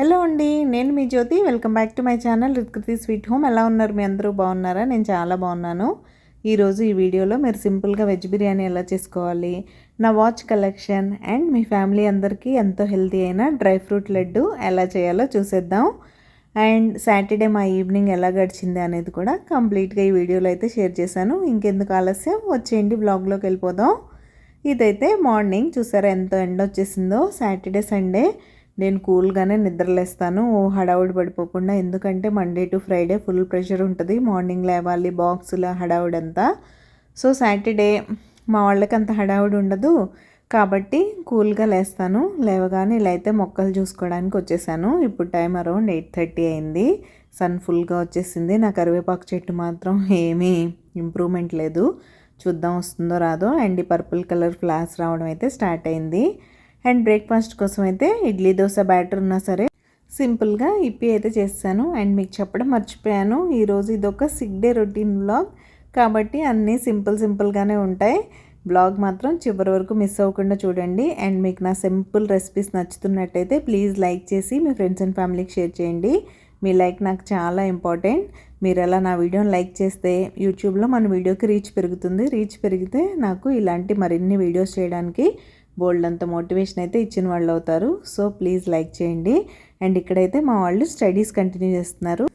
Hello అండి నేను మీ Jyothi. Welcome back to my channel Ritkriti sweet home. ఎలా ఉన్నారు మీ అందరూ? బాగున్నారా? నేను చాలా బాగున్నాను. ఈరోజు ఈ వీడియోలో మీరు సింపుల్గా వెజ్ బిర్యానీ ఎలా చేసుకోవాలి నా వాచ్ కలెక్షన్ అండ్ మీ ఫ్యామిలీ అందరికీ ఎంతో హెల్తీ అయిన డ్రై ఫ్రూట్ లడ్డు ఎలా చేయాలో చూసేద్దాం. అండ్ సాటర్డే మా ఈవినింగ్ ఎలా గడిచింది అనేది కూడా కంప్లీట్గా ఈ వీడియోలో అయితే షేర్ చేశాను. ఇంకెందుకు ఆలస్యం? వచ్చేయండి బ్లాగ్లోకి వెళ్ళిపోదాం. ఇదైతే మార్నింగ్ చూసారా ఎంత ఎండ వచ్చేసిందో? Saturday Sunday. నేను కూల్గానే నిద్రలేస్తాను. ఓ హడావుడి పడిపోకుండా. ఎందుకంటే Monday to Friday full pressure ఉంటుంది. మార్నింగ్ లేవాలి బాక్సుల హడావుడంతా. సో సాటర్డే మా వాళ్ళకి అంత హడావుడి ఉండదు. కాబట్టి కూల్గా లేస్తాను. లేవగానే ఇలా అయితే మొక్కలు చూసుకోవడానికి వచ్చేసాను. ఇప్పుడు టైం అరౌండ్ ఎయిట్ థర్టీ అయింది. సన్ ఫుల్గా వచ్చేసింది. నా కరివేపాకు చెట్టు మాత్రం ఏమీ ఇంప్రూవ్మెంట్ లేదు. చూద్దాం వస్తుందో రాదో. అండ్ ఈ పర్పుల్ కలర్ ఫ్లాస్ రావడం అయితే స్టార్ట్ అయింది. అండ్ బ్రేక్ఫాస్ట్ కోసం అయితే ఇడ్లీ దోశ బ్యాటర్ ఉన్నా సరే సింపుల్గా ఇప్పి అయితే చేస్తాను. అండ్ మీకు చెప్పడం మర్చిపోయాను ఈరోజు ఇదొక సిక్ డే రొటీన్ బ్లాగ్. కాబట్టి అన్నీ సింపుల్ సింపుల్గానే ఉంటాయి. బ్లాగ్ మాత్రం చివరి వరకు మిస్ అవ్వకుండా చూడండి. అండ్ మీకు నా సింపుల్ రెసిపీస్ నచ్చుతున్నట్టయితే ప్లీజ్ లైక్ చేసి మీ ఫ్రెండ్స్ అండ్ ఫ్యామిలీకి షేర్ చేయండి. మీ లైక్ నాకు చాలా ఇంపార్టెంట్. మీరు అలా నా వీడియోని లైక్ చేస్తే యూట్యూబ్లో మన వీడియోకి రీచ్ పెరుగుతుంది. రీచ్ పెరిగితే నాకు ఇలాంటి మరిన్ని వీడియోస్ చేయడానికి బోల్డ్ అంత మోటివేషన్ అయితే ఇచ్చిన వాళ్ళు అవుతారు. సో ప్లీజ్ లైక్ చేయండి. అండ్ ఇక్కడైతే మా వాళ్ళు స్టడీస్ కంటిన్యూ చేస్తున్నారు.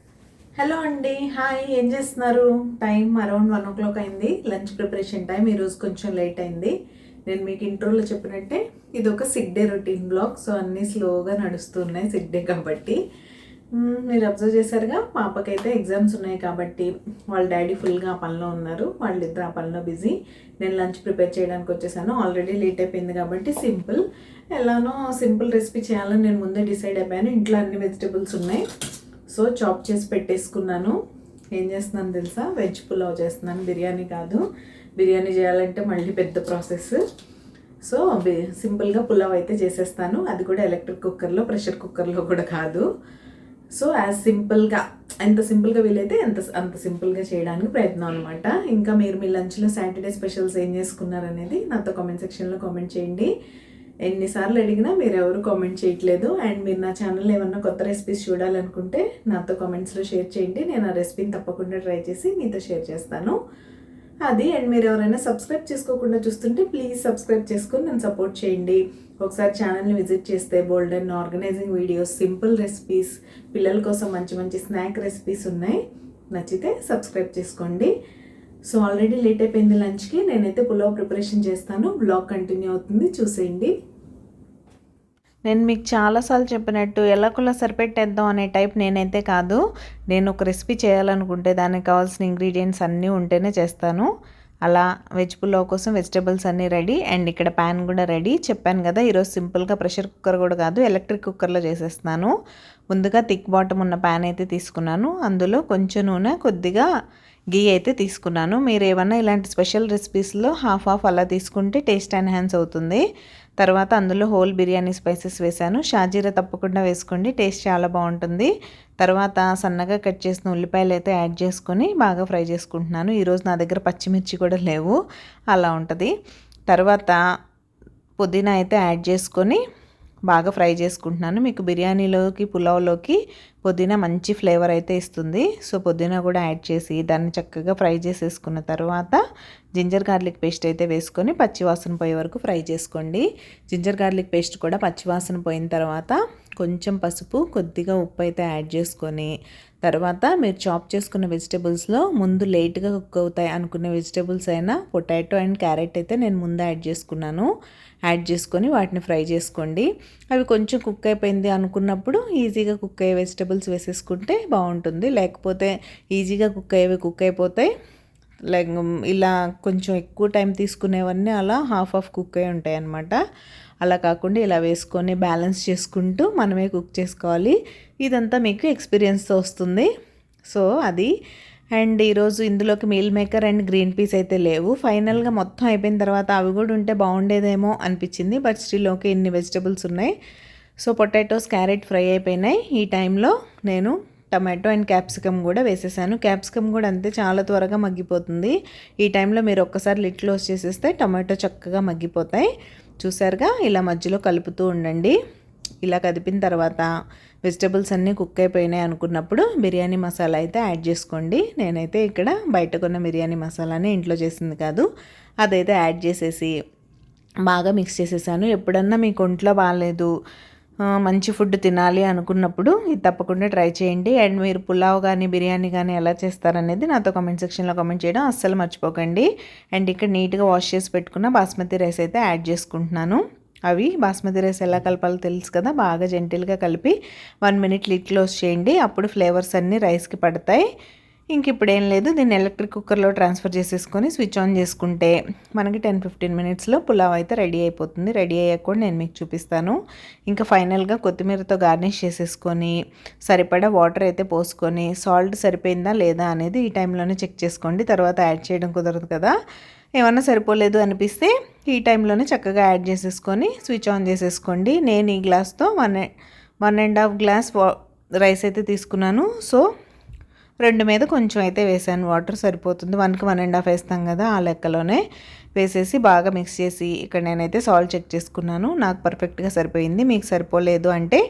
హలో అండి. హాయ్. ఏం చేస్తున్నారు? Time around one o'clock అయింది. Lunch preparation time. ఈరోజు కొంచెం లేట్ అయింది. నేను మీకు ఇంట్రోలో చెప్పినట్టే ఇది ఒక sick day routine blog. So అన్నీ స్లోగా నడుస్తున్నాయి సిక్ డే కాబట్టి. మీరు అబ్జర్వ్ చేశారుగా? పాపకైతే ఎగ్జామ్స్ ఉన్నాయి కాబట్టి వాళ్ళ డాడీ ఫుల్గా ఆ పనిలో ఉన్నారు. వాళ్ళిద్దరు ఆ పనిలో బిజీ. నేను లంచ్ ప్రిపేర్ చేయడానికి వచ్చేసాను. ఆల్రెడీ లేట్ అయిపోయింది కాబట్టి సింపుల్. ఎలానో సింపుల్ రెసిపీ చేయాలని నేను ముందే డిసైడ్ అయిపోయాను. ఇంట్లో అన్ని వెజిటేబుల్స్ ఉన్నాయి. సో చాప్ చేసి పెట్టేసుకున్నాను. ఏం చేస్తున్నాను తెలుసా? వెజ్ పులావ్ చేస్తున్నాను. బిర్యానీ కాదు. బిర్యానీ చేయాలంటే మళ్ళీ పెద్ద ప్రాసెస్. సో సింపుల్గా పులావ్ అయితే చేసేస్తాను. అది కూడా ఎలక్ట్రిక్ కుక్కర్లో ప్రెషర్ కుక్కర్లో కూడా కాదు. సో యాజ్ సింపుల్గా ఎంత సింపుల్గా వీలైతే ఎంత అంత సింపుల్గా చేయడానికి ప్రయత్నం అనమాట ఇంకా మీరు మీ లంచ్లో సాటర్డే స్పెషల్స్ ఏం చేసుకున్నారనేది నాతో కామెంట్ సెక్షన్లో కామెంట్ చేయండి. ఎన్నిసార్లు అడిగినా మీరు ఎవరు కామెంట్ చేయట్లేదు. అండ్ మీరు నా ఛానల్ ఏమన్నా కొత్త రెసిపీస్ చూడాలనుకుంటే నాతో కామెంట్స్లో షేర్ చేయండి. నేను ఆ రెసిపీని తప్పకుండా ట్రై చేసి మీతో షేర్ చేస్తాను. అది అండ్ మీరు ఎవరైనా సబ్స్క్రైబ్ చేసుకోకుండా చూస్తుంటే ప్లీజ్ సబ్స్క్రైబ్ చేసుకొని నన్ను సపోర్ట్ చేయండి. ఒకసారి ఛానల్ని విజిట్ చేస్తే bold and organising videos simple recipes పిల్లల కోసం మంచి మంచి స్నాక్ రెసిపీస్ ఉన్నాయి. నచ్చితే సబ్స్క్రైబ్ చేసుకోండి. సో ఆల్రెడీ లేట్ అయిపోయింది లంచ్కి నేనైతే పులావ్ ప్రిపరేషన్ చేస్తాను. బ్లాగ్ కంటిన్యూ అవుతుంది. చూసేయండి. నేను మీకు చాలాసార్లు చెప్పినట్టు ఎలాకులా సరిపెట్టేద్దాం అనే టైప్ నేనైతే కాదు. నేను ఒక రెసిపీ చేయాలనుకుంటే దానికి కావాల్సిన ఇంగ్రీడియంట్స్ అన్నీ ఉంటేనే చేస్తాను. అలా వెజ్ పులావ్ కోసం వెజిటేబుల్స్ అన్నీ రెడీ. అండ్ ఇక్కడ ప్యాన్ కూడా రెడీ. చెప్పాను కదా ఈరోజు సింపుల్గా ప్రెషర్ కుక్కర్ కూడా కాదు ఎలక్ట్రిక్ కుక్కర్లో చేసేస్తున్నాను. ముందుగా థిక్ బాటమ్ ఉన్న ప్యాన్ అయితే తీసుకున్నాను. అందులో కొంచెం నూనె కొద్దిగా గీ అయితే తీసుకున్నాను. మీరు ఏమన్నా ఇలాంటి స్పెషల్ రెసిపీస్లో హాఫ్ హాఫ్ అలా తీసుకుంటే టేస్ట్ ఎన్హాన్స్ అవుతుంది. తర్వాత అందులో హోల్ బిర్యానీ స్పైసెస్ వేశాను. షాజీరా తప్పకుండా వేసుకోండి టేస్ట్ చాలా బాగుంటుంది. తర్వాత సన్నగా కట్ చేసిన ఉల్లిపాయలు అయితే యాడ్ చేసుకొని బాగా ఫ్రై చేసుకుంటున్నాను. ఈరోజు నా దగ్గర పచ్చిమిర్చి కూడా లేవు అలా ఉంటుంది. తర్వాత పుదీనా అయితే యాడ్ చేసుకొని బాగా ఫ్రై చేసుకుంటున్నాను. మీకు బిర్యానీలోకి పులావ్లోకి పుదీనా మంచి ఫ్లేవర్ అయితే ఇస్తుంది. సో పుదీనా కూడా యాడ్ చేసి దాన్ని చక్కగా ఫ్రై చేసేసుకున్న తర్వాత జింజర్ గార్లిక్ పేస్ట్ అయితే వేసుకొని పచ్చివాసన పోయే వరకు ఫ్రై చేసుకోండి. జింజర్ గార్లిక్ పేస్ట్ కూడా పచ్చివాసన పోయిన తర్వాత కొంచెం పసుపు కొద్దిగా ఉప్పు అయితే యాడ్ చేసుకొని తర్వాత మీరు చాప్ చేసుకున్న వెజిటేబుల్స్లో ముందు లేట్గా కుక్ అవుతాయి అనుకునే వెజిటేబుల్స్ అయినా పొటాటో అండ్ క్యారెట్ అయితే నేను ముందు యాడ్ చేసుకున్నాను. యాడ్ చేసుకొని వాటిని ఫ్రై చేసుకోండి. అవి కొంచెం కుక్ అయిపోయింది అనుకున్నప్పుడు ఈజీగా కుక్ అయ్యే వెజిటేబుల్స్ వేసేసుకుంటే బాగుంటుంది. లేకపోతే ఈజీగా కుక్ అయ్యేవి కుక్ అయిపోతాయి. లైక్ ఇలా కొంచెం ఎక్కువ టైం తీసుకునేవన్నీ అలా హాఫ్ ఆఫ్ కుక్ అయి ఉంటాయి అన్నమాట అలా కాకుండా ఇలా వేసుకొని బ్యాలెన్స్ చేసుకుంటూ మనమే కుక్ చేసుకోవాలి. ఇదంతా మీకు ఎక్స్పీరియన్స్తో వస్తుంది. సో అది. అండ్ ఈరోజు ఇందులోకి meal maker and green peas అయితే లేవు. ఫైనల్గా మొత్తం అయిపోయిన తర్వాత అవి కూడా ఉంటే బాగుండేదేమో అనిపించింది. బట్ స్టిల్ ఓకే ఇన్ని వెజిటబుల్స్ ఉన్నాయి. సో పొటాటోస్ క్యారెట్ ఫ్రై అయిపోయినాయి. ఈ టైంలో నేను టమాటో అండ్ క్యాప్సికమ్ కూడా వేసేసాను. క్యాప్సికమ్ కూడా అంతే చాలా త్వరగా మగ్గిపోతుంది. ఈ టైంలో మీరు ఒక్కసారి లిట్ క్లోజ్ చేసేస్తే టమాటో చక్కగా మగ్గిపోతాయి. చూసారుగా? ఇలా మధ్యలో కలుపుతూ ఉండండి. ఇలా కదిపిన తర్వాత వెజిటబుల్స్ అన్నీ కుక్ అయిపోయినాయి అనుకున్నప్పుడు బిర్యానీ మసాలా అయితే యాడ్ చేసుకోండి. నేనైతే ఇక్కడ బయట కొన్న బిర్యానీ మసాలాని ఇంట్లో చేసింది కాదు. అదైతే యాడ్ చేసేసి బాగా మిక్స్ చేసేసాను. ఎప్పుడన్నా మీకు ఒంట్లో బాగాలేదు మంచి ఫుడ్ తినాలి అనుకున్నప్పుడు ఇది తప్పకుండా ట్రై చేయండి. అండ్ మీరు పులావ్ కానీ బిర్యానీ కానీ ఎలా చేస్తారనేది నాతో కమెంట్ సెక్షన్లో కమెంట్ చేయడం అస్సలు మర్చిపోకండి. అండ్ ఇక్కడ నీట్గా వాష్ చేసి పెట్టుకున్న బాస్మతి రైస్ అయితే యాడ్ చేసుకుంటున్నాను. అవి బాస్మతి రైస్ ఎలా కలపాలో తెలుసు కదా బాగా జెంటిల్గా కలిపి వన్ మినిట్ లిట్ క్లోజ్ చేయండి. అప్పుడు ఫ్లేవర్స్ అన్నీ రైస్కి పడతాయి. ఇంక ఇప్పుడు ఏం లేదు దీన్ని ఎలక్ట్రిక్ కుక్కర్లో ట్రాన్స్ఫర్ చేసేసుకొని స్విచ్ ఆన్ చేసుకుంటే మనకి టెన్ ఫిఫ్టీన్ మినిట్స్లో పులావ్ అయితే రెడీ అయిపోతుంది. రెడీ అయ్యాక కూడా నేను మీకు చూపిస్తాను. ఇంకా ఫైనల్గా కొత్తిమీరతో గార్నిష్ చేసేసుకొని సరిపడా వాటర్ అయితే పోసుకొని సాల్ట్ సరిపోయిందా లేదా అనేది ఈ టైంలోనే చెక్ చేసుకోండి. తర్వాత యాడ్ చేయడం కుదరదు కదా. ఏమన్నా సరిపోలేదు అనిపిస్తే ఈ టైంలోనే చక్కగా యాడ్ చేసేసుకొని స్విచ్ ఆన్ చేసేసుకోండి. నేను ఈ గ్లాస్తో one one and half glass rice అయితే తీసుకున్నాను. సో రెండు మీద కొంచెం అయితే వేసాను. వాటర్ సరిపోతుంది. వన్కి వన్ అండ్ హాఫ్ వేస్తాం కదా ఆ లెక్కలోనే వేసేసి బాగా మిక్స్ చేసి ఇక్కడ నేనైతే సాల్ట్ చెక్ చేసుకున్నాను. నాకు పర్ఫెక్ట్గా సరిపోయింది. మీకు సరిపోలేదు అంటే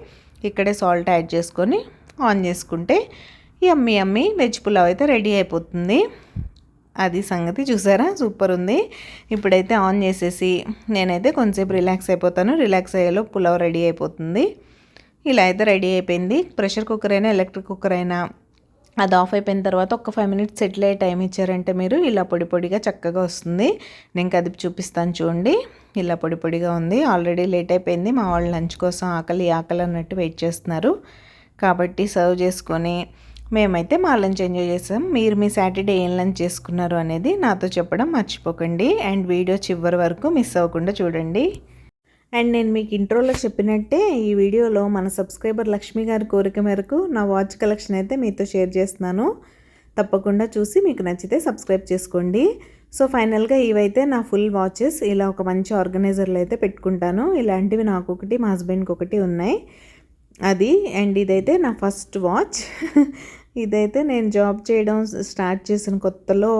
ఇక్కడే సాల్ట్ యాడ్ చేసుకొని ఆన్ చేసుకుంటే ఈ అమ్మి అమ్మి వెజ్ పులావ్ అయితే రెడీ అయిపోతుంది. అది సంగతి చూసారా? సూపర్ ఉంది. ఇప్పుడైతే ఆన్ చేసేసి నేనైతే కొంచెంసేపు రిలాక్స్ అయిపోతాను. రిలాక్స్ అయ్యేలో పులావ్ రెడీ అయిపోతుంది. ఇలా అయితే రెడీ అయిపోయింది. ప్రెషర్ కుక్కర్ అయినా ఎలక్ట్రిక్ కుక్కర్ అయినా అది ఆఫ్ అయిపోయిన తర్వాత ఒక ఫైవ్ మినిట్స్ సెటిల్ అయ్యే టైం ఇచ్చారంటే మీరు ఇలా పొడి పొడిగా చక్కగా వస్తుంది. నేను కదిపి చూపిస్తాను చూడండి. ఇలా పొడి పొడిగా ఉంది. ఆల్రెడీ లేట్ అయిపోయింది. మా వాళ్ళు లంచ్ కోసం ఆకలి ఆకలి అన్నట్టు వెయిట్ చేస్తున్నారు. కాబట్టి సర్వ్ చేసుకొని మేమైతే మా లంచ్ ఎంజాయ్ చేసాం. మీరు మీ సాటర్డే ఏం లంచ్ చేసుకున్నారు అనేది నాతో చెప్పడం మర్చిపోకండి. అండ్ వీడియో చివరి వరకు మిస్ అవ్వకుండా చూడండి. అండ్ నేను మీకు ఇంట్రోలో చెప్పినట్టే ఈ వీడియోలో మన సబ్స్క్రైబర్ లక్ష్మి గారి కోరిక మేరకు నా వాచ్ కలెక్షన్ అయితే మీతో షేర్ చేస్తున్నాను. తప్పకుండా చూసి మీకు నచ్చితే సబ్స్క్రైబ్ చేసుకోండి. సో ఫైనల్గా ఇవైతే నా ఫుల్ వాచెస్. ఇలా ఒక మంచి ఆర్గనైజర్లు అయితే పెట్టుకుంటాను. ఇలాంటివి నాకు ఒకటి మా హస్బెండ్కి ఒకటి ఉన్నాయి. అది అండ్ ఇదైతే నా ఫస్ట్ వాచ్. ఇదైతే నేను జాబ్ చేయడం స్టార్ట్ చేసిన కొత్తలో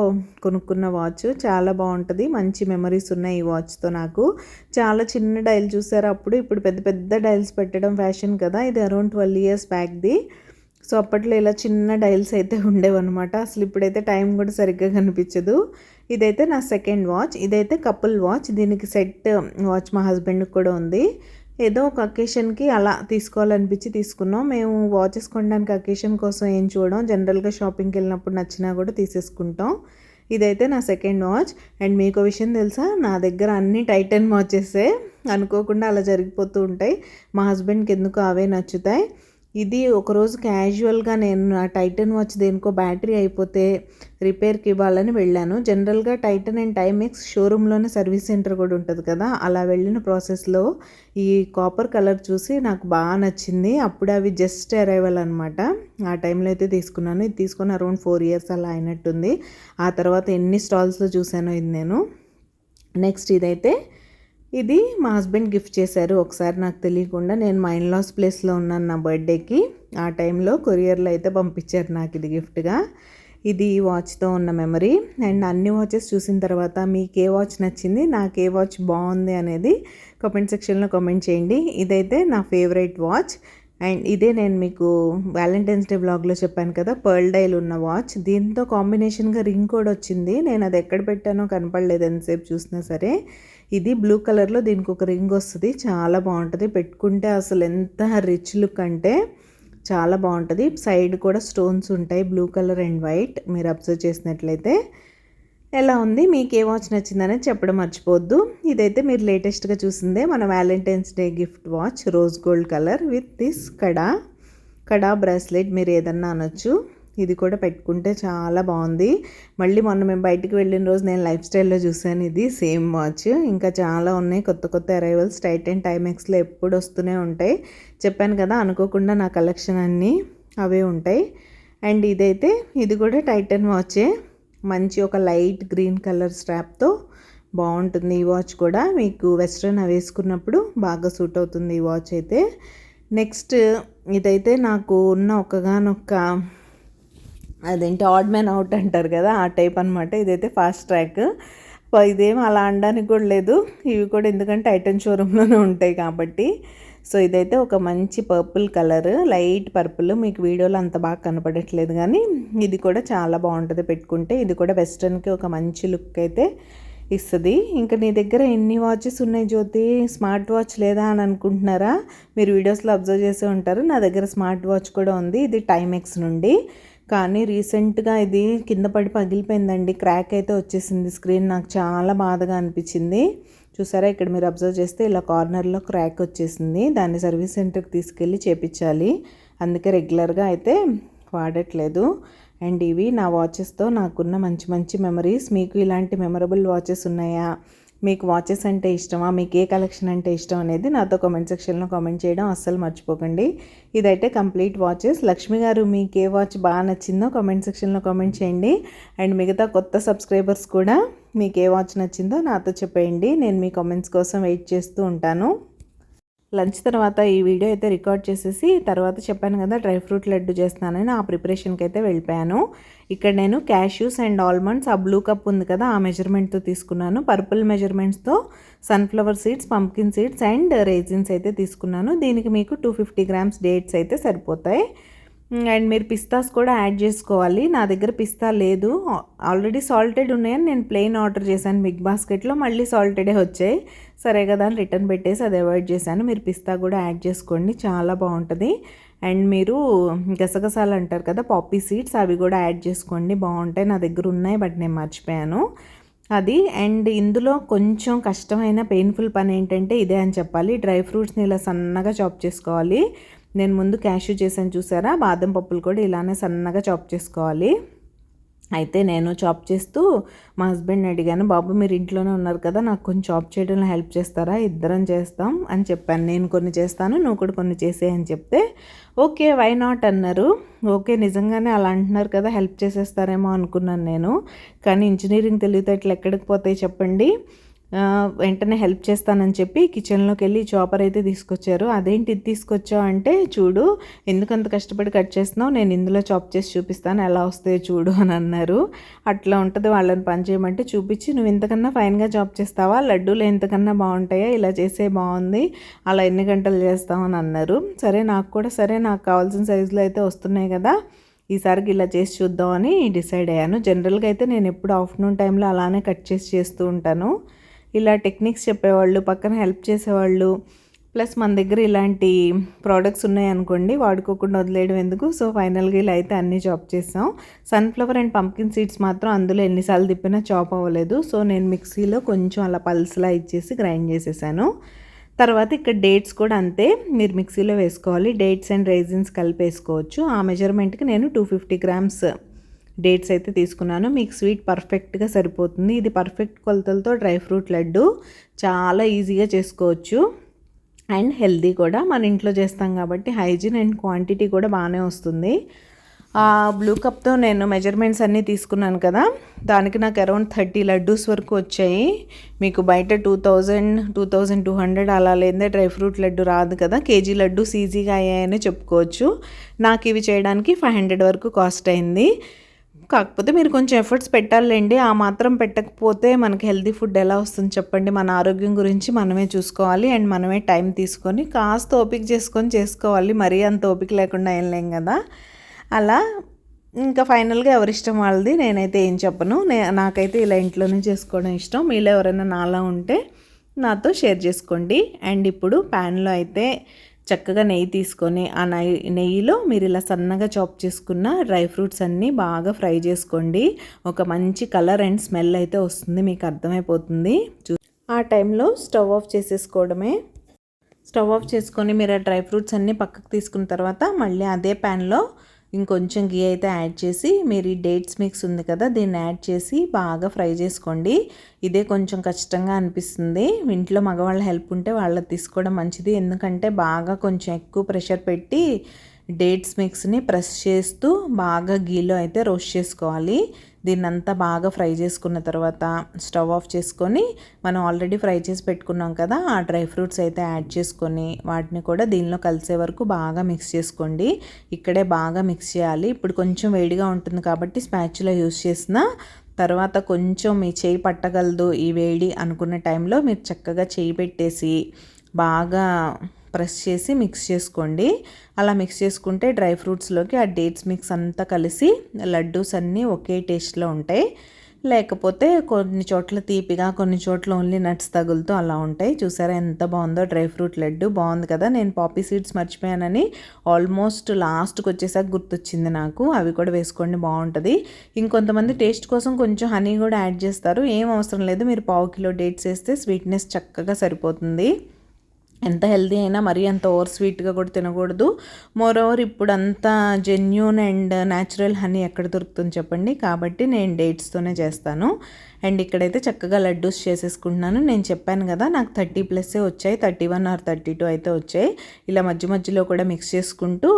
కొనుక్కున్న వాచ్. చాలా బాగుంటుంది. మంచి మెమరీస్ ఉన్నాయి ఈ వాచ్తో నాకు. చాలా చిన్న డైల్ చూసారు అప్పుడు? ఇప్పుడు పెద్ద పెద్ద డైల్స్ పెట్టడం ఫ్యాషన్ కదా. ఇది అరౌండ్ ట్వెల్వ్ ఇయర్స్ బ్యాక్ది. సో అప్పట్లో ఇలా చిన్న డైల్స్ అయితే ఉండేవన్నమాట. అసలు ఇప్పుడైతే టైం కూడా సరిగ్గా కనిపించదు. ఇదైతే నా సెకండ్ వాచ్. ఇదైతే కపుల్ వాచ్. దీనికి సెట్ వాచ్ మా హస్బెండ్కి కూడా ఉంది. ఏదో ఒక అకేషన్కి అలా తీసుకోవాలనిపించి తీసుకున్నాం. మేము వాచెస్ కొనడానికి అకేషన్ కోసం ఏం చూడడం జనరల్గా షాపింగ్కి వెళ్ళినప్పుడు నచ్చినా కూడా తీసేసుకుంటాం. ఇదైతే నా సెకండ్ వాచ్ అండ్ మీకు విషయం తెలుసా? నా దగ్గర అన్ని టైటన్ వాచెసే అనుకోకుండా అలా జరిగిపోతూ ఉంటాయి. మా హస్బెండ్కి ఎందుకు అవే నచ్చుతాయి? ఇది ఒకరోజు క్యాజువల్గా నేను నా టైటన్ వాచ్ దేనికో బ్యాటరీ అయిపోతే రిపేర్కి ఇవ్వాలని వెళ్ళాను. జనరల్గా టైటన్ అండ్ టైమెక్స్ షోరూంలోనే సర్వీస్ సెంటర్ కూడా ఉంటుంది కదా అలా వెళ్ళిన ప్రాసెస్లో ఈ కాపర్ కలర్ చూసి నాకు బాగా నచ్చింది. అప్పుడు అవి జస్ట్ అరైవల్ అనమాట ఆ టైంలో అయితే తీసుకున్నాను. ఇది తీసుకుని అరౌండ్ ఫోర్ ఇయర్స్ అలా అయినట్టుంది. ఆ తర్వాత ఎన్ని స్టాల్స్లో చూశానో ఇది నేను. నెక్స్ట్ ఇదైతే ఇది మా హస్బెండ్ గిఫ్ట్ చేశారు. ఒకసారి నాకు తెలియకుండా నేను మా ఇన్లాస్ ప్లేస్లో ఉన్నాను నా బర్త్డేకి. ఆ టైంలో కొరియర్లో అయితే పంపించారు నాకు ఇది గిఫ్ట్గా. ఇది వాచ్తో ఉన్న మెమరీ. అండ్ అన్ని వాచెస్ చూసిన తర్వాత మీకు ఏ వాచ్ నచ్చింది నాకు ఏ వాచ్ బాగుంది అనేది కామెంట్ సెక్షన్లో కామెంట్ చేయండి. ఇదైతే నా ఫేవరెట్ వాచ్. అండ్ ఇదే నేను మీకు వ్యాలంటైన్స్ డే బ్లాగ్లో చెప్పాను కదా పర్ల్ డైల్ ఉన్న వాచ్. దీంతో కాంబినేషన్గా రింగ్ కూడా వచ్చింది. నేను అది ఎక్కడ పెట్టానో కనపడలేదు ఎంతసేపు చూసినా సరే. ఇది బ్లూ కలర్లో దీనికి ఒక రింగ్ వస్తుంది. చాలా బాగుంటుంది. పెట్టుకుంటే అసలు ఎంత రిచ్ లుక్ అంటే చాలా బాగుంటుంది. సైడ్ కూడా స్టోన్స్ ఉంటాయి. బ్లూ కలర్ అండ్ వైట్ మీరు అబ్జర్వ్ చేసినట్లయితే ఎలా ఉంది? మీకు ఏ వాచ్ నచ్చిందనేది చెప్పడం మర్చిపోవద్దు. ఇదైతే మీరు లేటెస్ట్గా చూసిందే మన Valentine's day gift watch rose gold colour with this kada kada bracelet మీరు ఏదన్నా అనొచ్చు. ఇది కూడా పెట్టుకుంటే చాలా బాగుంది. మళ్ళీ మొన్న మేము బయటికి వెళ్ళిన రోజు నేను లైఫ్ స్టైల్లో చూసాను ఇది సేమ్ వాచ్. ఇంకా చాలా ఉన్నాయి కొత్త కొత్త అరైవల్స్ టైట్ అండ్ టైమెక్స్లో ఎప్పుడు వస్తూనే ఉంటాయి. చెప్పాను కదా అనుకోకుండా నా కలెక్షన్ అన్నీ అవే ఉంటాయి. అండ్ ఇదైతే ఇది కూడా టైటన్ వాచే మంచి ఒక లైట్ గ్రీన్ కలర్ స్ట్రాప్తో బాగుంటుంది ఈ వాచ్ కూడా. మీకు వెస్ట్రన్ వేసుకున్నప్పుడు బాగా సూట్ అవుతుంది ఈ వాచ్ అయితే. నెక్స్ట్ ఇదైతే నాకు ఉన్న ఒక్కగానొక్క అదేంటి ఆడ్ మ్యాన్ అవుట్ అంటారు కదా ఆ టైప్ అనమాట ఇదైతే ఫాస్ట్ ట్రాక్ ఇదేం అలా అనడానికి కూడా లేదు. ఇవి కూడా ఎందుకంటే ఐటెన్ షోరూంలోనే ఉంటాయి కాబట్టి. సో ఇదైతే ఒక మంచి పర్పుల్ కలర్ లైట్ పర్పుల్ మీకు వీడియోలో అంత బాగా కనపడట్లేదు కానీ ఇది కూడా చాలా బాగుంటుంది పెట్టుకుంటే. ఇది కూడా వెస్ట్రన్కి ఒక మంచి లుక్ అయితే ఇస్తుంది. ఇంకా నీ దగ్గర ఎన్ని వాచెస్ ఉన్నాయి జ్యోతి? స్మార్ట్ వాచ్ లేదా అని అనుకుంటున్నారా? మీరు వీడియోస్లో అబ్జర్వ్ చేసే ఉంటారు. నా దగ్గర స్మార్ట్ వాచ్ కూడా ఉంది. ఇది టైమెక్స్ నుండి. కానీ రీసెంట్గా ఇది కింద పడి పగిలిపోయిందండి. క్రాక్ అయితే వచ్చేసింది స్క్రీన్. నాకు చాలా బాధగా అనిపించింది. చూసారా? ఇక్కడ మీరు అబ్జర్వ్ చేస్తే ఇలా కార్నర్లో క్రాక్ వచ్చేసింది. దాన్ని సర్వీస్ సెంటర్కి తీసుకెళ్ళి చేపించాలి. అందుకే రెగ్యులర్గా అయితే వాడట్లేదు. అండ్ ఇవి నా వాచెస్తో నాకున్న మంచి మంచి మెమరీస్. మీకు ఇలాంటి మెమరబుల్ వాచెస్ ఉన్నాయా? మీకు వాచెస్ అంటే ఇష్టమా? మీకు ఏ కలెక్షన్ అంటే ఇష్టం అనేది నాతో కామెంట్ సెక్షన్లో కామెంట్ చేయడం అస్సలు మర్చిపోకండి. ఇదైతే కంప్లీట్ వాచెస్ లక్ష్మి గారు మీకు ఏ వాచ్ బాగా నచ్చిందో కామెంట్ సెక్షన్లో కామెంట్ చేయండి. అండ్ మిగతా కొత్త సబ్స్క్రైబర్స్ కూడా మీకు ఏ వాచ్ నచ్చిందో నాతో చెప్పేయండి. నేను మీ కామెంట్స్ కోసం వెయిట్ చేస్తూ ఉంటాను. లంచ్ తర్వాత ఈ వీడియో అయితే రికార్డ్ చేసేసి తర్వాత చెప్పాను కదా డ్రై ఫ్రూట్ లడ్డు చేస్తానని ఆ ప్రిపరేషన్కి అయితే వెళ్ళిపోయాను. ఇక్కడ నేను క్యాష్యూస్ అండ్ ఆల్మండ్స్ ఆ బ్లూ కప్ ఉంది కదా ఆ మెజర్మెంట్తో తీసుకున్నాను. Purple మెజర్మెంట్స్తో sunflower seeds pumpkin seeds and raisins అయితే తీసుకున్నాను. దీనికి మీకు టూ ఫిఫ్టీ గ్రామ్స్ డేట్స్ అయితే సరిపోతాయి. అండ్ మీరు పిస్తాస్ కూడా యాడ్ చేసుకోవాలి. నా దగ్గర పిస్తా లేదు. ఆల్రెడీ సాల్టెడ్ ఉన్నాయని నేను ప్లెయిన్ ఆర్డర్ చేశాను బిగ్ బాస్కెట్లో మళ్ళీ సాల్టెడే వచ్చాయి. సరే కదా అని రిటర్న్ పెట్టేసి అది అవాయిడ్ చేశాను. మీరు పిస్తా కూడా యాడ్ చేసుకోండి. చాలా బాగుంటుంది. అండ్ మీరు గసగసాలు అంటారు కదా పాపీ సీడ్స్ అవి కూడా యాడ్ చేసుకోండి. బాగుంటాయి. నా దగ్గర ఉన్నాయి బట్ నేను మర్చిపోయాను. అది అండ్ ఇందులో కొంచెం కష్టమైన పెయిన్ఫుల్ పని ఏంటంటే ఇదే అని చెప్పాలి. డ్రై ఫ్రూట్స్ని ఇలా సన్నగా చాప్ చేసుకోవాలి. నేను ముందు క్యాష్యూ చేశాను చూసారా? బాదం పప్పులు కూడా ఇలానే సన్నగా చాప్ చేసుకోవాలి. అయితే నేను చాప్ చేస్తూ మా హస్బెండ్ని అడిగాను బాబు మీరు ఇంట్లోనే ఉన్నారు కదా నాకు కొంచెం చాప్ చేయడంలో హెల్ప్ చేస్తారా? ఇద్దరం చేస్తాం అని చెప్పాను. నేను కొన్ని చేస్తాను నువ్వు కూడా కొన్ని చేసే అని చెప్తే ఓకే వై నాట్ అన్నారు. ఓకే నిజంగానే అలా అంటున్నారు కదా హెల్ప్ చేసేస్తారేమో అనుకున్నాను నేను. కానీ ఇంజనీరింగ్ తెలివితేటలు ఎక్కడికి పోతాయి చెప్పండి? వెంటనే హెల్ప్ చేస్తానని చెప్పి కిచెన్లోకి వెళ్ళి చాపర్ అయితే తీసుకొచ్చారు. అదేంటి ఇది తీసుకొచ్చావు అంటే చూడు ఎందుకంత కష్టపడి కట్ చేస్తున్నావు నేను ఇందులో చాప్ చేసి చూపిస్తాను ఎలా వస్తాయో చూడు అని అన్నారు. అట్లా ఉంటుంది వాళ్ళని పని చేయమంటే చూపించి నువ్వు ఇంతకన్నా ఫైన్గా చాప్ చేస్తావా? లడ్డూలు ఎంతకన్నా బాగుంటాయా? ఇలా చేసే బాగుంది. అలా ఎన్ని గంటలు చేస్తావు? అని అన్నారు. సరే నాకు కూడా సరే నాకు కావాల్సిన సైజులో అయితే వస్తున్నాయి కదా. ఈసారికి ఇలా చేసి చూద్దామని డిసైడ్ అయ్యాను. జనరల్గా అయితే నేను ఎప్పుడు ఆఫ్టర్నూన్ టైంలో అలానే కట్ చేసి చేస్తూ ఉంటాను. ఇలా టెక్నిక్స్ చెప్పేవాళ్ళు పక్కన హెల్ప్ చేసేవాళ్ళు. ప్లస్ మన దగ్గర ఇలాంటి ప్రోడక్ట్స్ ఉన్నాయనుకోండి వాడుకోకుండా వదిలేయడం ఎందుకు? సో ఫైనల్గా ఇలా అయితే అన్నీ చాప్ చేసాం. సన్ఫ్లవర్ అండ్ పంకిన్ సీడ్స్ మాత్రం అందులో ఎన్నిసార్లు తిప్పినా చాప్ అవ్వలేదు. సో నేను మిక్సీలో కొంచెం అలా పల్స్లా ఇచ్చేసి గ్రైండ్ చేసేసాను. తర్వాత ఇక్కడ డేట్స్ కూడా అంతే. మీరు మిక్సీలో వేసుకోవాలి. డేట్స్ అండ్ రైజిన్స్ కలిపి వేసుకోవచ్చు ఆ మెజర్మెంట్కి నేను టూ ఫిఫ్టీ గ్రామ్స్ డేట్స్ అయితే తీసుకున్నాను. మీకు స్వీట్ పర్ఫెక్ట్గా సరిపోతుంది. ఇది పర్ఫెక్ట్ కొలతలతో డ్రై ఫ్రూట్ లడ్డు చాలా ఈజీగా చేసుకోవచ్చు. అండ్ హెల్దీ కూడా. మన ఇంట్లో చేస్తాం కాబట్టి హైజీన్ అండ్ క్వాంటిటీ కూడా బాగానే వస్తుంది. బ్లూ కప్తో నేను మెజర్మెంట్స్ అన్నీ తీసుకున్నాను కదా. దానికి నాకు అరౌండ్ థర్టీ లడ్డూస్ వరకు వచ్చాయి. మీకు బయట two thousand two thousand two hundred అలా లేదా డ్రై ఫ్రూట్ లడ్డు రాదు కదా. కేజీ లడ్డూస్ ఈజీగా అయ్యాయని చెప్పుకోవచ్చు. నాకు ఇవి చేయడానికి ఫైవ్ హండ్రెడ్ వరకు కాస్ట్ అయింది. కాకపోతే మీరు కొంచెం ఎఫర్ట్స్ పెట్టాలండి. ఆ మాత్రం పెట్టకపోతే మనకి హెల్తీ ఫుడ్ ఎలా వస్తుంది చెప్పండి. మన ఆరోగ్యం గురించి మనమే చూసుకోవాలి. అండ్ మనమే టైం తీసుకొని కాస్త ఓపిక చేసుకొని చేసుకోవాలి. మరీ అంత ఓపిక లేకుండా ఏం లేం కదా. అలా ఇంకా ఫైనల్గా ఎవరిష్టం వాళ్ళది నేనైతే ఏం చెప్పను. నే నాకైతే ఇలా ఇంట్లోనే చేసుకోవడం ఇష్టం. మీలో ఎవరైనా నాలా ఉంటే నాతో షేర్ చేసుకోండి. అండ్ ఇప్పుడు ప్యాన్లో అయితే చక్కగా నెయ్యి తీసుకొని ఆ నెయ్యి నెయ్యిలో మీరు ఇలా సన్నగా చాప్ చేసుకున్న డ్రై ఫ్రూట్స్ అన్నీ బాగా ఫ్రై చేసుకోండి. ఒక మంచి కలర్ అండ్ స్మెల్ అయితే వస్తుంది మీకు అర్థమైపోతుంది. చూ ఆ టైంలో స్టవ్ ఆఫ్ చేసేసుకోవడమే. స్టవ్ ఆఫ్ చేసుకొని మీరు ఆ డ్రై ఫ్రూట్స్ అన్నీ పక్కకు తీసుకున్న తర్వాత మళ్ళీ అదే ప్యాన్లో ఇంకొంచెం గీ అయితే యాడ్ చేసి మీరు ఈ డేట్స్ మిక్స్ ఉంది కదా దీన్ని యాడ్ చేసి బాగా ఫ్రై చేసుకోండి. ఇదే కొంచెం కష్టంగా అనిపిస్తుంది. ఇంట్లో మగవాళ్ళ హెల్ప్ ఉంటే వాళ్ళకి తీసుకోవడం మంచిది. ఎందుకంటే బాగా కొంచెం ఎక్కువ ప్రెషర్ పెట్టి డేట్స్ మిక్స్ని ప్రెస్ చేస్తూ బాగా గీలో అయితే రోస్ట్ చేసుకోవాలి. దీన్ని అంతా బాగా ఫ్రై చేసుకున్న తర్వాత స్టవ్ ఆఫ్ చేసుకొని మనం ఆల్రెడీ ఫ్రై చేసి పెట్టుకున్నాం కదా ఆ డ్రై ఫ్రూట్స్ అయితే యాడ్ చేసుకొని వాటిని కూడా దీనిలో కలిసే వరకు బాగా మిక్స్ చేసుకోండి. ఇక్కడే బాగా మిక్స్ చేయాలి. ఇప్పుడు కొంచెం వేడిగా ఉంటుంది కాబట్టి స్పాచ్లో యూస్ చేసిన తర్వాత కొంచెం మీ చేయి పట్టగలదు ఈ వేడి అనుకున్న టైంలో మీరు చక్కగా చేయి పెట్టేసి బాగా ప్రెస్ చేసి మిక్స్ చేసుకోండి. అలా మిక్స్ చేసుకుంటే డ్రై ఫ్రూట్స్లోకి ఆ డేట్స్ మిక్స్ అంతా కలిసి లడ్డూస్ అన్నీ ఒకే టేస్ట్లో ఉంటాయి. లేకపోతే కొన్ని చోట్ల తీపిగా కొన్ని చోట్ల ఓన్లీ నట్స్ తగులుతూ అలా ఉంటాయి. చూసారా ఎంత బాగుందో డ్రై ఫ్రూట్ లడ్డు. బాగుంది కదా. నేను పాపీ సీడ్స్ మర్చిపోయానని ఆల్మోస్ట్ లాస్ట్కి వచ్చేసాక గుర్తొచ్చింది నాకు. అవి కూడా వేసుకోండి బాగుంటుంది. ఇంకొంతమంది టేస్ట్ కోసం కొంచెం హనీ కూడా యాడ్ చేస్తారు. ఏం అవసరం లేదు. మీరు పావు కిలో డేట్స్ వేస్తే స్వీట్నెస్ చక్కగా సరిపోతుంది. ఎంత హెల్దీ అయినా మరీ అంత ఓవర్ స్వీట్గా కూడా తినకూడదు. మోర్ ఓవర్ ఇప్పుడు అంత జెన్యున్ అండ్ న్యాచురల్ హనీ ఎక్కడ దొరుకుతుంది చెప్పండి? కాబట్టి నేను డేట్స్తోనే చేస్తాను. అండ్ ఇక్కడైతే చక్కగా లడ్డూస్ చేసేసుకుంటున్నాను. నేను చెప్పాను కదా నాకు థర్టీ ప్లస్సే వచ్చాయి. Thirty one or thirty two అయితే వచ్చాయి. ఇలా మధ్య మధ్యలో కూడా మిక్స్ చేసుకుంటూ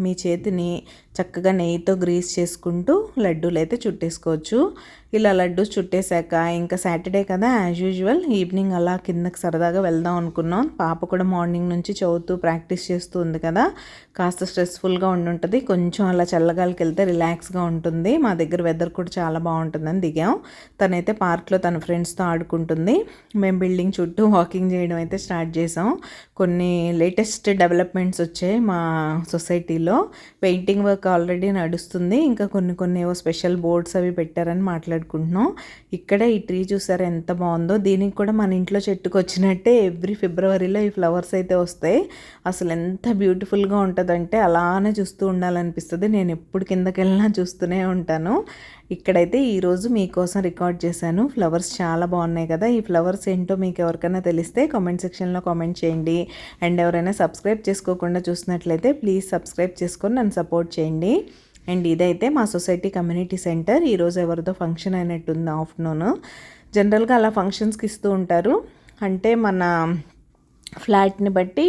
మీ చేతిని చక్కగా నెయ్యితో గ్రీస్ చేసుకుంటూ లడ్డూలు అయితే చుట్టేసుకోవచ్చు. ఇలా లడ్డూస్ చుట్టేశాక ఇంకా సాటర్డే కదా యాజ్ యూజువల్ ఈవినింగ్ అలా కిందకి సరదాగా వెళ్దాం అనుకున్నాం. పాప కూడా మార్నింగ్ నుంచి చదువుతూ ప్రాక్టీస్ చేస్తూ ఉంది కదా కాస్త స్ట్రెస్ఫుల్గా ఉండుంటుంది. కొంచెం అలా చల్లగాలికి వెళ్తే రిలాక్స్గా ఉంటుంది. మా దగ్గర వెదర్ కూడా చాలా బాగుంటుందని దిగాం. తనైతే పార్క్లో తన ఫ్రెండ్స్తో ఆడుకుంటుంది. మేము బిల్డింగ్ చుట్టూ వాకింగ్ చేయడం అయితే స్టార్ట్ చేసాం. కొన్ని లేటెస్ట్ డెవలప్మెంట్స్ వచ్చాయి మా సొసైటీలో. పెయింటింగ్ వర్క్ ఆల్రెడీ నడుస్తుంది. ఇంకా కొన్ని కొన్ని ఏవో స్పెషల్ బోర్డ్స్ అవి పెట్టారని మాట్లాడుకుంటున్నాం. ఇక్కడ ఈ ట్రీ చూసారా ఎంత బాగుందో. దీనికి కూడా మన ఇంట్లో చెట్టుకు వచ్చినట్టే ఎవ్రీ ఫిబ్రవరిలో ఈ ఫ్లవర్స్ అయితే వస్తాయి. అసలు ఎంత బ్యూటిఫుల్గా ఉంటుంది. ఉంటుందంటే అలానే చూస్తూ ఉండాలనిపిస్తుంది. నేను ఎప్పుడు కిందకి వెళ్ళినా చూస్తూనే ఉంటాను. ఇక్కడైతే ఈరోజు మీకోసం రికార్డ్ చేశాను. ఫ్లవర్స్ చాలా బాగున్నాయి కదా. ఈ ఫ్లవర్స్ ఏంటో మీకు ఎవరికైనా తెలిస్తే కామెంట్ సెక్షన్లో కామెంట్ చేయండి. అండ్ ఎవరైనా సబ్స్క్రైబ్ చేసుకోకుండా చూసినట్లయితే ప్లీజ్ సబ్స్క్రైబ్ చేసుకొని నన్ను సపోర్ట్ చేయండి. అండ్ ఇదైతే మా సొసైటీ కమ్యూనిటీ సెంటర్. ఈరోజు ఎవరిదో ఫంక్షన్ అయినట్టుంది ఆఫ్టర్నూన్. జనరల్గా అలా ఫంక్షన్స్కి ఇస్తూ ఉంటారు. అంటే మన ఫ్లాట్ని బట్టి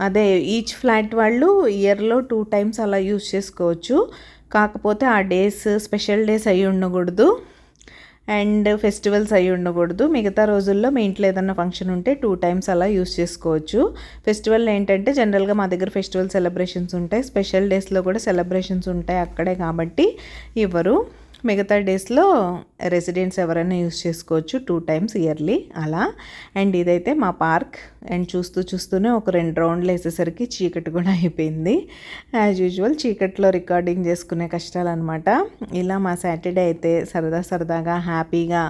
అదే ఈచ్ ఫ్లాట్ వాళ్ళు ఇయర్లో టూ టైమ్స్ అలా యూజ్ చేసుకోవచ్చు. కాకపోతే ఆ డేస్ స్పెషల్ డేస్ అయి ఉండకూడదు. అండ్ ఫెస్టివల్స్ అయి ఉండకూడదు. మిగతా రోజుల్లో మీ ఇంట్లో ఏదైనా ఫంక్షన్ ఉంటే టూ టైమ్స్ అలా యూస్ చేసుకోవచ్చు. ఫెస్టివల్ ఏంటంటే జనరల్గా మా దగ్గర ఫెస్టివల్ సెలబ్రేషన్స్ ఉంటాయి. స్పెషల్ డేస్లో కూడా సెలబ్రేషన్స్ ఉంటాయి అక్కడే కాబట్టి ఇవ్వరు. మిగతా డేస్లో రెసిడెంట్స్ ఎవరైనా యూస్ చేసుకోవచ్చు టూ టైమ్స్ ఇయర్లీ అలా. అండ్ ఇదైతే మా పార్క్. అండ్ చూస్తూ చూస్తూనే ఒక రెండు రౌండ్లు వేసేసరికి చీకటి కూడా అయిపోయింది. యాజ్ యూజువల్ చీకట్లో రికార్డింగ్ చేసుకునే కష్టాలు అనమాట ఇలా మా సాటర్డే అయితే సరదా సరదాగా హ్యాపీగా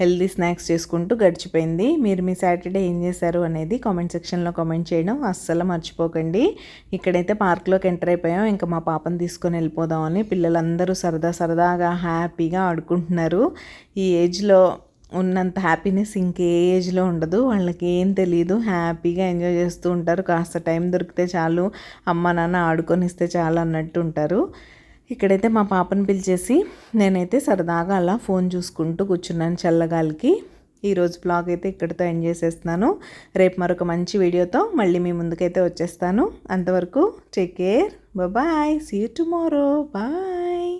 హెల్దీ స్నాక్స్ చేసుకుంటూ గడిచిపోయింది. మీరు మీ సాటర్డే ఏం చేశారు అనేది కామెంట్ సెక్షన్లో కామెంట్ చేయడం అస్సలు మర్చిపోకండి. ఇక్కడైతే పార్క్లోకి ఎంటర్ అయిపోయాం. ఇంకా మా పాపను తీసుకొని వెళ్ళిపోదామని పిల్లలందరూ సరదా సరదాగా హ్యాపీగా ఆడుకుంటున్నారు. ఈ ఏజ్లో ఉన్నంత హ్యాపీనెస్ ఇంకే ఏజ్లో ఉండదు. వాళ్ళకి ఏం తెలియదు హ్యాపీగా ఎంజాయ్ చేస్తూ ఉంటారు. కాస్త టైం దొరికితే చాలు. అమ్మ నాన్న ఆడుకొని ఇస్తే చాలు అన్నట్టు ఉంటారు. ఇక్కడైతే మా పాపను పిలిచేసి నేనైతే సరదాగా అలా ఫోన్ చూసుకుంటూ కూర్చున్నాను చల్లగాలికి. ఈరోజు బ్లాగ్ అయితే ఇక్కడితో ఎండ్ చేసేస్తున్నాను. రేపు మరొక మంచి వీడియోతో మళ్ళీ మీ ముందుకైతే వచ్చేస్తాను. అంతవరకు take care. Bye. See you tomorrow. Bye.